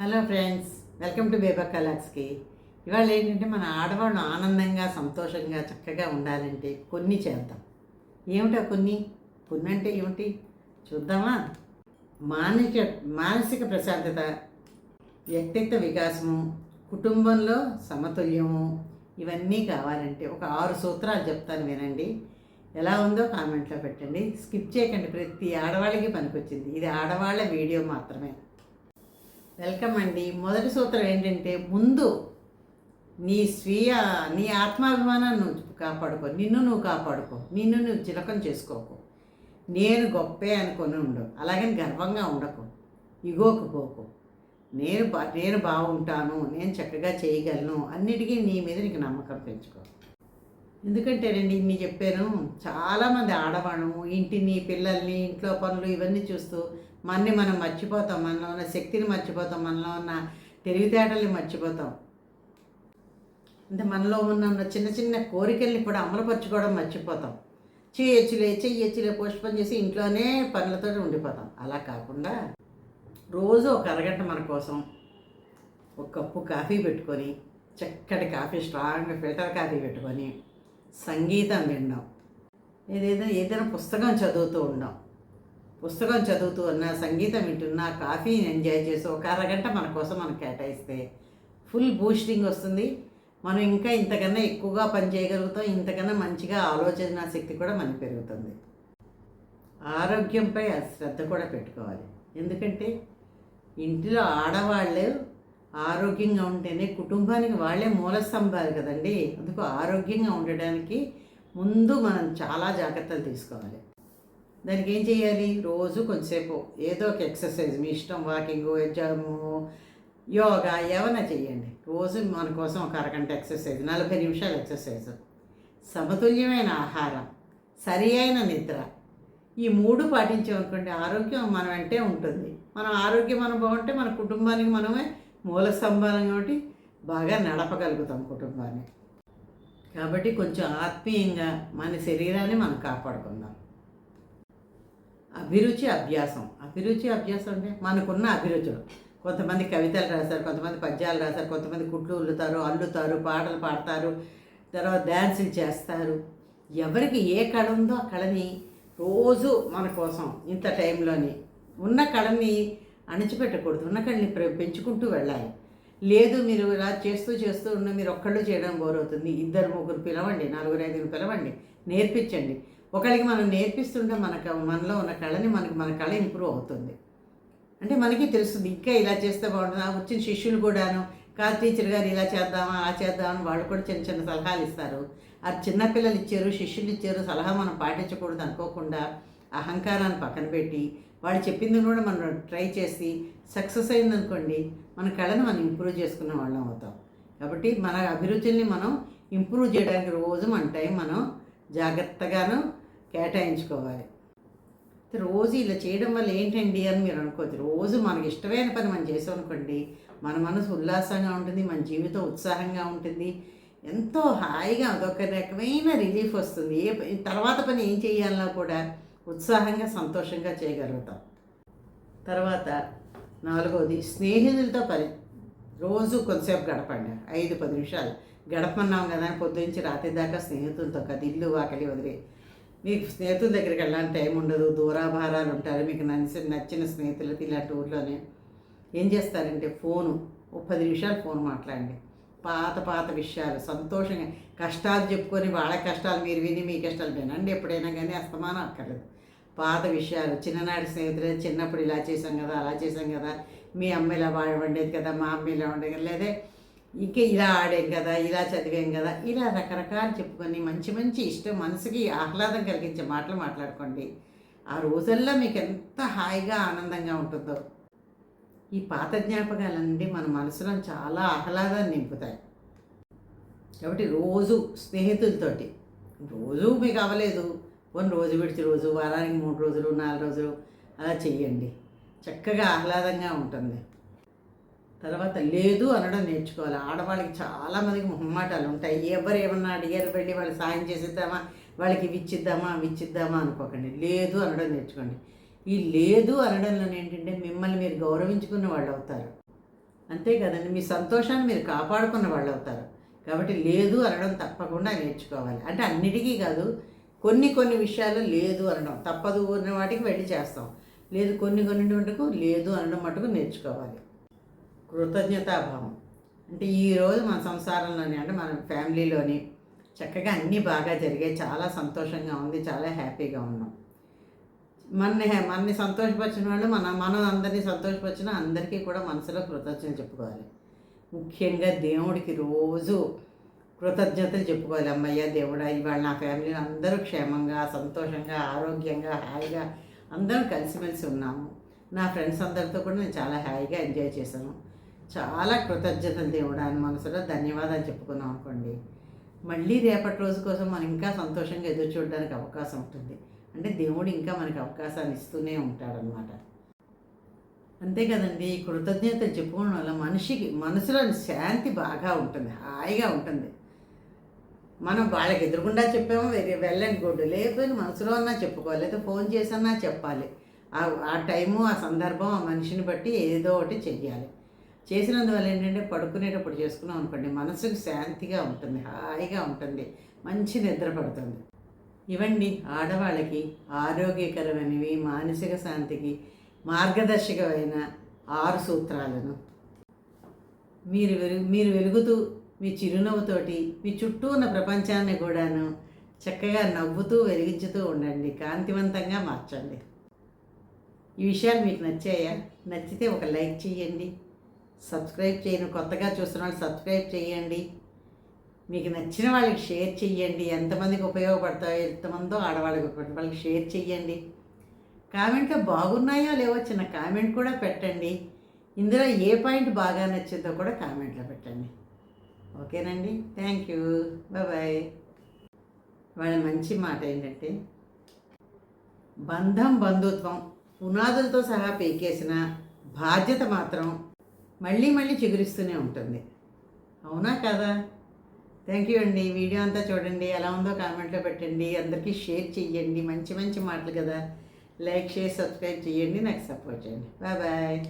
Hello friends welcome to బేబా కలాక్స్కి. ఇవాళ ఏంటంటే మన ఆడవాళ్ళు ఆనందంగా సంతోషంగా చక్కగా ఉండాలంటే కొన్ని చేద్దాం. ఏమిటా కొన్ని? కొన్ని అంటే ఏమిటి? చూద్దామా? మానసిక మానసిక ప్రశాంతత వ్యక్తిత్వ వికాసము కుటుంబంలో సమతుల్యము ఇవన్నీ కావాలంటే ఒక ఆరు సూత్రాలు చెప్తాను వినండి. ఎలా ఉందో కామెంట్లో పెట్టండి. స్కిప్ చేయకండి ప్రతి ఆడవాళ్ళకి పనికొచ్చింది. ఇది ఆడవాళ్ళ వీడియో మాత్రమే. వెల్కమ్ అండి. మొదటి సూత్రం ఏంటంటే ముందు నీ స్వీయ నీ ఆత్మాభిమానాన్ని నువ్వు కాపాడుకో. నిన్ను నువ్వు కాపాడుకో. నిన్ను నువ్వు చిలకం చేసుకోకు. నేను గొప్పే అనుకొని ఉండు అలాగని గర్వంగా ఉండకు. ఇగోకు పోకు. నేను బా నేను బాగుంటాను. నేను చక్కగా చేయగలను. అన్నిటికీ నీ మీద నీకు నమ్మకం పెంచుకో. ఎందుకంటే రండి ఇన్ని చెప్పాను. చాలామంది ఆడవాళ్ళము ఇంటిని పిల్లల్ని ఇంట్లో పనులు ఇవన్నీ చూస్తూ మనని మనం మర్చిపోతాం మనలో ఉన్న శక్తిని మర్చిపోతాం మనలో ఉన్న తెలివితేటల్ని మర్చిపోతాం. అంటే మనలో ఉన్న చిన్న చిన్న కోరికల్ని కూడా అమలుపరచుకోవడం మర్చిపోతాం. చేయొచ్చులే చెయ్యొచ్చులే పుష్పం చేసి ఇంట్లోనే పనులతో ఉండిపోతాం. అలా కాకుండా రోజు ఒక అరగంట మన కోసం ఒక కప్పు కాఫీ పెట్టుకొని చక్కటి కాఫీ స్ట్రాంగ్ ఫిల్టర్ కాఫీ పెట్టుకొని సంగీతం విన్నాం ఏదైనా ఏదైనా పుస్తకం చదువుతూ ఉన్నాం పుస్తకం చదువుతూ ఉన్నా సంగీతం వింటున్నా కాఫీని ఎంజాయ్ చేసి ఒక అరగంట మన కోసం మనం కేటాయిస్తే ఫుల్ బూస్టింగ్ వస్తుంది. మనం ఇంకా ఇంతకన్నా ఎక్కువగా పని చేయగలుగుతాం ఇంతకన్నా మంచిగా ఆలోచన శక్తి కూడా మనకి పెరుగుతుంది. ఆరోగ్యంపై శ్రద్ధ కూడా పెట్టుకోవాలి. ఎందుకంటే ఇంటిలో ఆడవాళ్ళు ఆరోగ్యంగా ఉంటేనే కుటుంబానికి వాళ్ళే మూల స్తంభాలు కదండి. అందుకు ఆరోగ్యంగా ఉండడానికి ముందు మనం చాలా జాగ్రత్తలు తీసుకోవాలి. దానికి ఏం చేయాలి? రోజు కొంచెంసేపు ఏదో ఒక ఎక్సర్సైజ్. మీ ఇష్టం వాకింగ్ జము యోగా ఏమైనా చేయండి. రోజు మన కోసం ఒక అరగంట ఎక్సర్సైజ్. నలభై నిమిషాలు ఎక్సర్సైజ్. సమతుల్యమైన ఆహారం. సరి అయిన నిద్ర. ఈ మూడు పాటించామనుకోండి ఆరోగ్యం మన వెంటే ఉంటుంది. మనం ఆరోగ్యం మనం బాగుంటే మన కుటుంబానికి మనమే మూల స్తంభాలం కాబట్టి బాగా నడపగలుగుతాం కుటుంబాన్ని. కాబట్టి కొంచెం ఆత్మీయంగా మన శరీరాన్ని మనం కాపాడుకుందాం. అభిరుచి అభ్యాసం. అభిరుచి అభ్యాసం అంటే మనకున్న అభిరుచులు. కొంతమంది కవితలు రాస్తారు కొంతమంది పద్యాలు రాస్తారు కొంతమంది కుట్లు ఉల్లుతారు అల్లుతారు పాటలు పాడతారు తర్వాత డ్యాన్సులు చేస్తారు. ఎవరికి ఏ కళ ఉందో ఆ కళని రోజు మన కోసం ఇంత టైంలోని ఉన్న కళని అణచిపెట్టకూడదు ఉన్న కళని పెంచుకుంటూ వెళ్ళాలి. లేదు మీరు ఇలా చేస్తూ చేస్తూ ఉన్న మీరు ఒక్కళ్ళు చేయడం బోర్ అవుతుంది. ఇద్దరు ముగ్గురు పిలవండి నలుగురు ఐదుగురు పిలవండి నేర్పించండి. ఒకరికి మనం నేర్పిస్తుంటే మనకు మనలో ఉన్న కళని మనకి మన కళ ఇంప్రూవ్ అవుతుంది. అంటే మనకి తెలుస్తుంది ఇంకా ఇలా చేస్తే బాగుంటుంది? ఆ వచ్చిన శిష్యులు కూడాను కాదు టీచర్ గారు ఇలా చేద్దామా ఆ చేద్దామని వాళ్ళు కూడా చిన్న చిన్న సలహాలు ఇస్తారు. ఆ చిన్నపిల్లలు ఇచ్చారు శిష్యులు ఇచ్చారు సలహా మనం పాటించకూడదు అనుకోకుండా అహంకారాన్ని పక్కన పెట్టి వాళ్ళు చెప్పింది కూడా మనం ట్రై చేసి సక్సెస్ అయిందనుకోండి మన కళను మనం ఇంప్రూవ్ చేసుకునే వాళ్ళం అవుతాం. కాబట్టి మన అభిరుచుల్ని మనం ఇంప్రూవ్ చేయడానికి రోజు మన టైం మనం జాగ్రత్తగాను కేటాయించుకోవాలి. రోజు ఇలా చేయడం వల్ల ఏంటండి అని మీరు అనుకోవచ్చు రోజు మనకి ఇష్టమైన పని మనం చేసాం అనుకోండి మన మనసు ఉల్లాసంగా ఉంటుంది మన జీవితం ఉత్సాహంగా ఉంటుంది. ఎంతో హాయిగా అదొక రకమైన రిలీఫ్ వస్తుంది. ఏ తర్వాత పని ఏం చేయాలన్నా కూడా ఉత్సాహంగా సంతోషంగా చేయగలుగుతాం. తర్వాత నాలుగవది స్నేహితులతో పని రోజు కొంతసేపు గడపండి. ఐదు పది నిమిషాలు. గడపన్నాం కదా అని పొద్దురించి రాత్రి దాకా స్నేహితులతో కదా ఇల్లు వాకలి వదిలి. మీకు స్నేహితుల దగ్గరికి వెళ్ళాలని టైం ఉండదు దూరాభారాలు ఉంటారు మీకు నచ్చిన నచ్చిన స్నేహితులకి ఇలాంటి ఊర్లోనే ఏం చేస్తారంటే ఫోను ఓ పది నిమిషాలు ఫోన్ మాట్లాడండి. పాత పాత విషయాలు సంతోషంగా కష్టాలు చెప్పుకొని వాళ్ళ కష్టాలు మీరు విని మీ కష్టాలు వినండి ఎప్పుడైనా కానీ అస్తమానం అక్కర్లేదు. పాత విషయాలు చిన్ననాటి స్నేహితులు చిన్నప్పుడు ఇలా చేశాం కదా అలా చేసాం కదా మీ అమ్మ ఇలా వండేది కదా మా అమ్మ ఇలా వండేది కదా లేదా ఇంకా ఇలా ఆడాం కదా ఇలా చదివాం కదా ఇలా రకరకాలు చెప్పుకొని మంచి మంచి ఇష్టం మనసుకి ఆహ్లాదం కలిగించే మాటలు మాట్లాడుకోండి. ఆ రోజుల్లో మీకు ఎంత హాయిగా ఆనందంగా ఉంటుందో. ఈ పాత జ్ఞాపకాలన్నీ మన మనసులో చాలా ఆహ్లాదాన్ని నింపుతాయి. కాబట్టి రోజు స్నేహితులతోటి రోజు మీకు అవ్వలేదు కొన్ని రోజు విడిచి రోజు వారానికి మూడు రోజులు నాలుగు రోజులు అలా చెయ్యండి. చక్కగా ఆహ్లాదంగా ఉంటుంది. తర్వాత లేదు అనడం నేర్చుకోవాలి. ఆడవాళ్ళకి చాలా మందికి మొహమాటాలు ఉంటాయి. ఎవరు ఏమన్నా అడిగారు వెళ్ళి వాళ్ళు సాయం చేసిద్దామా? వాళ్ళకి ఇచ్చిద్దామా? ఇచ్చిద్దామా అనుకోకండి. లేదు అనడం నేర్చుకోండి. ఈ లేదు అనడంలో ఏంటంటే మిమ్మల్ని మీరు గౌరవించుకున్న వాళ్ళు అవుతారు. అంతే కదండి. మీ సంతోషాన్ని మీరు కాపాడుకున్న వాళ్ళు అవుతారు. కాబట్టి లేదు అనడం తప్పకుండా నేర్చుకోవాలి. అంటే అన్నిటికీ కాదు. కొన్ని కొన్ని విషయాలు లేదు అనడం తప్పదు ఉన్న వాటికి వెళ్ళి చేస్తాం. లేదు కొన్ని కొన్ని మటుకు లేదు అనడం మటుకు నేర్చుకోవాలి. కృతజ్ఞతాభావం. అంటే ఈరోజు మన సంసారంలోని అంటే మన ఫ్యామిలీలోని చక్కగా అన్నీ బాగా జరిగాయి. చాలా సంతోషంగా ఉంది చాలా హ్యాపీగా ఉన్నాం. మన మనని సంతోషపరిచిన వాళ్ళు మన మనం అందరినీ సంతోషపరిచిన అందరికీ కూడా మనసులో కృతజ్ఞతలు చెప్పుకోవాలి. ముఖ్యంగా దేవుడికి రోజు కృతజ్ఞతలు చెప్పుకోవాలి. అమ్మయ్య దేవుడా ఇవాళ నా ఫ్యామిలీలో అందరూ క్షేమంగా సంతోషంగా ఆరోగ్యంగా హాయిగా అందరం కలిసిమెలిసి ఉన్నాము. నా ఫ్రెండ్స్ అందరితో కూడా నేను చాలా హాయిగా ఎంజాయ్ చేశాను. చాలా కృతజ్ఞతలు దేవుడా అని మనసులో ధన్యవాదాలు చెప్పుకున్నాం అనుకోండి. మళ్ళీ రేపటి రోజు కోసం మనం ఇంకా సంతోషంగా ఎదురు చూడడానికి అవకాశం ఉంటుంది. అంటే దేవుడు ఇంకా మనకి అవకాశాన్ని ఇస్తూనే ఉంటాడనమాట అంతే కదండి కృతజ్ఞతలు చెప్పుకోవడం వల్ల మనిషికి మనసులో శాంతి బాగా ఉంటుంది హాయిగా ఉంటుంది. మనం వాళ్ళకి ఎదురుగుండా చెప్పామో వేరే వెళ్ళండి గుడ్డు లేకపోతే మనసులో అన్నా చెప్పుకోవాలి లేదా ఫోన్ చేసన్నా చెప్పాలి. ఆ ఆ టైము ఆ సందర్భం ఆ మనిషిని బట్టి ఏదో ఒకటి చెయ్యాలి. చేసినందువల్ల ఏంటంటే పడుకునేటప్పుడు చేసుకున్నాం అనుకోండి మనసుకు శాంతిగా ఉంటుంది హాయిగా ఉంటుంది మంచి నిద్ర పడుతుంది. ఇవండి ఆడవాళ్ళకి ఆరోగ్యకరమైనవి మానసిక శాంతికి మార్గదర్శకమైన ఆరు సూత్రాలను. మీరు వెలుగు మీరు వెలుగుతూ మీ చిరునవ్వుతోటి మీ చుట్టూ ఉన్న ప్రపంచాన్ని కూడాను చక్కగా నవ్వుతూ వెలిగించుతూ ఉండండి కాంతివంతంగా మార్చండి. ఈ విషయాలు మీకు నచ్చాయా? నచ్చితే ఒక లైక్ చేయండి. సబ్స్క్రైబ్ చేయను కొత్తగా చూస్తున్న వాళ్ళు సబ్స్క్రైబ్ చేయండి. మీకు నచ్చిన వాళ్ళకి షేర్ చేయండి. ఎంతమందికి ఉపయోగపడతాయో ఎంతమందో ఆడవాళ్ళకి ఉపయోగపడతాయి వాళ్ళకి షేర్ చేయండి. కామెంట్లో బాగున్నాయో లేవో చిన్న కామెంట్ కూడా పెట్టండి. ఇందులో ఏ పాయింట్ బాగా నచ్చిందో కూడా కామెంట్లో పెట్టండి. ఓకేనండి? థ్యాంక్ యూ బాయ్ వాళ్ళ మంచి మాట ఏంటంటే బంధం బంధుత్వం పునాదులతో సహా పీకేసిన బాధ్యత మాత్రం మళ్ళీ మళ్ళీ చిగురిస్తూనే ఉంటుంది. అవునా కదా? థ్యాంక్ యూ అండి. వీడియో అంతా చూడండి. ఎలా ఉందో కామెంట్లో పెట్టండి. అందరికీ షేర్ చెయ్యండి. మంచి మంచి మాటలు కదా. లైక్ షేర్ సబ్స్క్రైబ్ చేయండి నాకు సపోర్ట్ చేయండి. Bye bye.